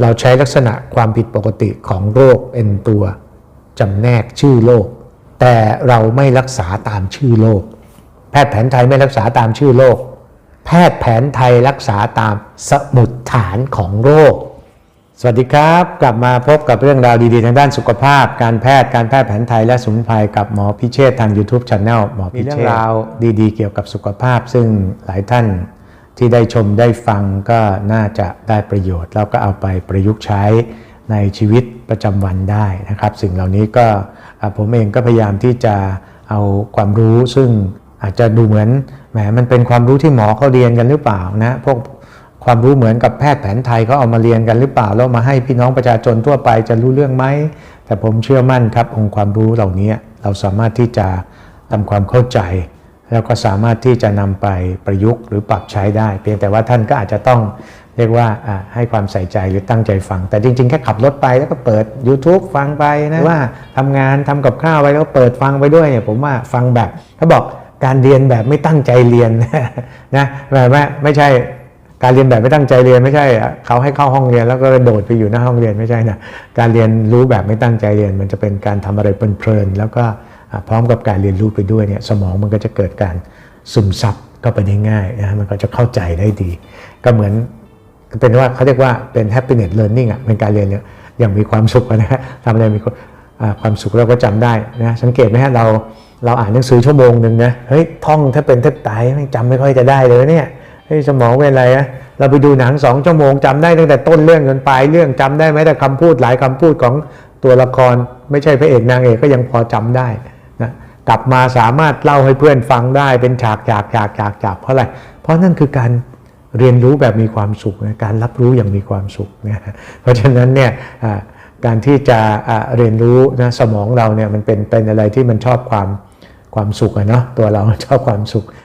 เราใช้ลักษณะความผิดปกติของโรคเป็นตัวจำแนกชื่อโรคแต่เราไม่รักษาตามชื่อโรคแพทย์แผนไทยไม่รักษาตามชื่อโรคแพทย์แผนไทยรักษาตามสมุดฐานของโรค สวัสดีครับ กลับมาพบกับเรื่องราวดีๆ ทางด้านสุขภาพ การแพทย์การแพทย์แผนไทยและสมุนไพรกับหมอพิเชษทาง YouTube c h anel หมอพิเชษมีเรื่องราวดีๆ เกี่ยวกับสุขภาพ ซึ่งหลายท่าน ที่ได้ชมได้ฟังก็น่าจะได้ประโยชน์ แล้วก็เอาไปประยุกต์ใช้ในชีวิตประจำวันได้นะครับ สิ่งเหล่านี้ก็ผมเองก็พยายามที่จะเอาความรู้ซึ่งอาจจะดูเหมือนแหมมันเป็นความรู้ที่หมอเขาเรียนกันหรือเปล่านะพวกความรู้เหมือนกับแพทย์แผนไทยเขาเอามาเรียนกันหรือเปล่าแล้วมาให้พี่น้องประชาชนทั่วไปจะรู้เรื่องไหมแต่ผมเชื่อมั่นครับองค์ความรู้เหล่านี้เราสามารถที่จะทำความเข้าใจ แล้วก็สามารถที่จะนำไปประยุกต์หรือปรับใช้ได้ เพียงแต่ว่าท่านก็อาจจะต้องเรียกว่าให้ความใส่ใจหรือตั้งใจฟัง แต่จริงๆ แค่ขับรถไปแล้วก็เปิด YouTube ฟังไปนะว่าทำงานทำกับข้าวไว้แล้วเปิดฟังไปด้วยเนี่ยผมว่าฟังแบบเขาบอกการเรียนแบบไม่ตั้งใจเรียนนะแบบว่าไม่ใช่การเรียนแบบไม่ตั้งใจเรียนไม่ใช่เขาให้เข้าห้องเรียนแล้วก็โดดไปอยู่หน้าห้องเรียนไม่ใช่นะการเรียนรู้แบบไม่ตั้งใจเรียน มันจะเป็นการทำอะไรเพลินๆแล้วก็ พร้อมกับการเรียนรู้ไปด้วยเนี่ยสมองมันก็จะเกิดการซึมซับเข้าไปได้ง่ายนะมันก็จะเข้าใจได้ดี ก็เหมือนเป็นว่าเขาเรียกว่าเป็น happiness learning อะเป็นการเรียนอย่างมีความสุขนะฮะทำอะไรมีความสุขเราก็จำได้นะสังเกตไหมฮะเราเราอ่านหนังสือชั่วโมงหนึ่งนะเฮ้ยท่องถ้าเป็นแทบตายไม่จำไม่ค่อยจะได้เลยเนี่ยเฮ้ยสมองเป็นอะไรนะเราไปดูหนังสองชั่วโมงจำได้ตั้งแต่ต้นเรื่องจนปลายเรื่องจำได้ไหมแต่คำพูดหลายคำพูดของตัวละคร ไม่ใช่พระเอกนางเอกก็ยังพอจำได้ กลับมาสามารถเล่าให้เพื่อนฟังได้เป็นฉากฉากฉากฉากฉากเพราะอะไร เพราะนั่นคือการเรียนรู้แบบมีความสุขนะการรับรู้อย่างมีความสุขนะเพราะฉะนั้นเนี่ยการที่จะเรียนรู้นะสมองเราเนี่ยมันเป็นเป็นอะไรที่มันชอบความความสุขอะเนาะตัวเราชอบความสุข